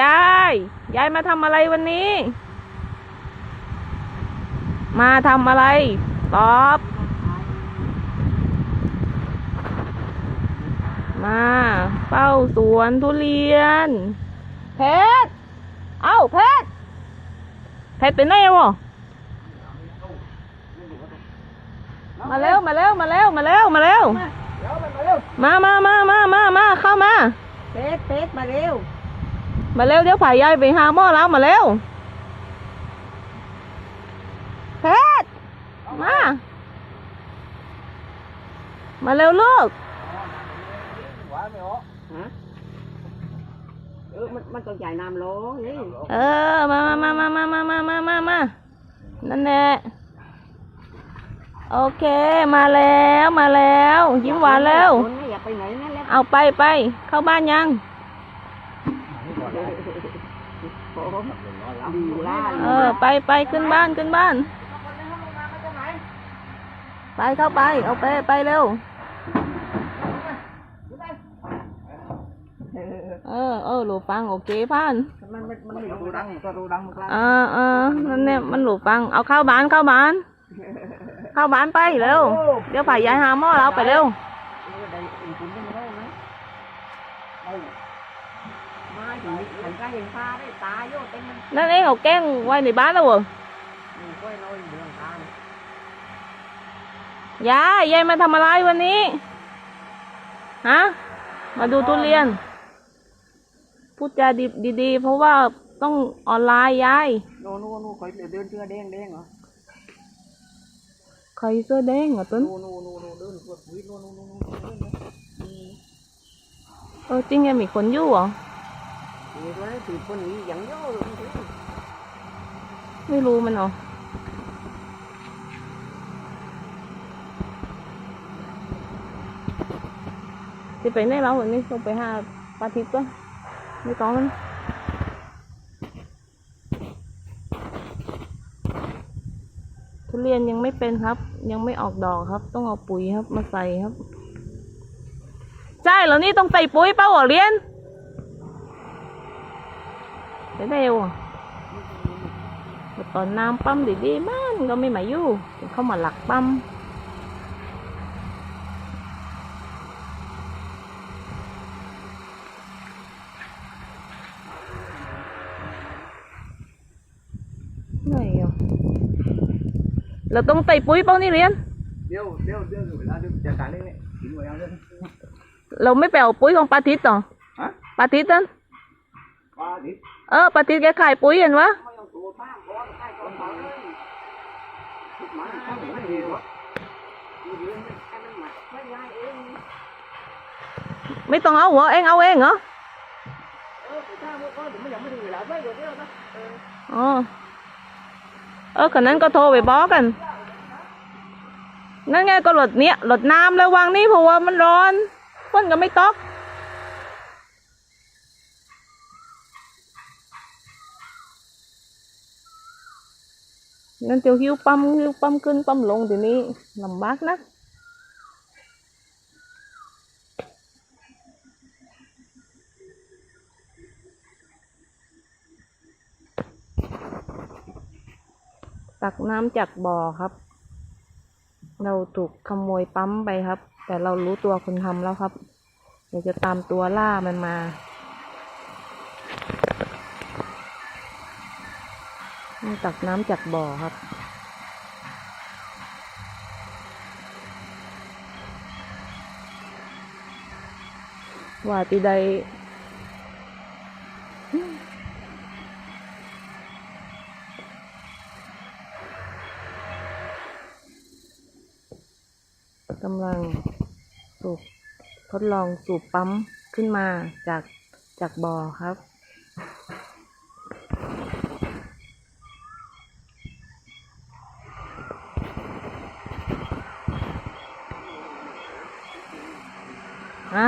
ยาย ยายมาทำอะไรวันนี้ มาทำอะไร ตอบ มาเฝ้าสวนทุเรียน เพชร เอ้าเพชร เพชรเป็นไงวะมาเร็วมาเร็วมาเร็วมาเร็วมาเร็วมามามามามามาเข้ามา เป็ดเป็ดมาเร็ว มาเร็วเดี๋ยวผ่ายายไปหาหม้อแล้วมาเร็วเพชรมา มาเร็วลูกฮะเออมันมันต้องใหญ่น้ำร้องนี่เออมามามามามามามามามานั่นแหละโอเคมาแล้วมาแล้ว ยิ้มหวานแล้วคนไม่อยากไปไหนนั่นแหละ เอาไปไป เข้าบ้านยังโอ้ดีล่าเออ ไปไปขึ้นบ้านขึ้นบ้าน ไปเข้าไป เอาไปไปเร็ว เออเออหลูฟังโอเคพันมันมันมันไม่รู้ดังก็รู้ดังมันกลางเออเออนั่นเนี่ยมันหลูฟัง เอาเข้าบ้านเข้าบ้าน เข้าบ้านไปเร็ว เดี๋ยวฝ่ายยายหาหม้อแล้วไปเร็ว mai thì mình ra hình pha đấy tá vô tên mình นั่นเองเอาแกงไว้ในบ้านแล้วเหรอ mình quay lôi đường ta này ยายยายมาทำอะไรวันนี้ ฮะ มาดูทุเรียน พูดจาดีดีๆ เพราะว่าต้องออนไลน์ยาย nô nô nô khỏi để đơn chưa đen đen hả ใครเสื้อแดงอะต้น nô nô nô nô đơn vượt quý nô nô nô nô เออจริงยังมีคนอยู่เหรอมีตัวนั้นถือคนนี้อย่างโย่เลยไม่รู้มันเหรอจะไปไหนแล้ววันนี้ต้องไปหาปลาทิพย์ปะไม่ต้องมันทุเรียนยังไม่เป็นครับ ยังไม่ออกดอกครับ ต้องเอาปุ๋ยครับมาใส่ครับ ใช่แล้วนี่ต้องใส่ปุ๋ยเปล่าหัวเรียนไปเร็วแต่ตอนน้ำปั๊มดีๆมันก็ไม่มาอยู่เข้ามาหลักปั๊มไหนอ่เราต้องใส่ปุ๋ยเปล่านี่เรียนเดี๋ยวเดี๋ยวเดี๋ยวเวลาเดี๋ยวจัดการเรื่องนี้ถึงเวลาเรื่อง เราไม่ไปเอาปุ๋ยของปาทิต์หรอฮะปาทิต์นั่นปาทต์เออปาทิต์แกขายปุ๋ยเห็นวะไม่ต้องเอาหัวเองเอาเองเหรออ๋อเออคนนั้นก็โทรไปบอกกัน นั่นไงก็หลดเนี้ยหลดน้ำแล้ววางนี่เพราะว่ามันร้อน นก็ไม่ตกนั่นเตียวหิวปั๊มหิวปั๊มขึ้นปั๊มลงทีนี้ลำบากนักตักน้ำจากบ่อครับ เราถูกขโมยปั๊มไปครับ แต่เรารู้ตัวคนทำแล้วครับ เดี๋ยวจะตามตัวล่ามันมา ตักน้ำจากบ่อครับว่าตีใด กำลังสูบทดลองสูบปั๊มขึ้นมาจากจากบ่อครับฮะ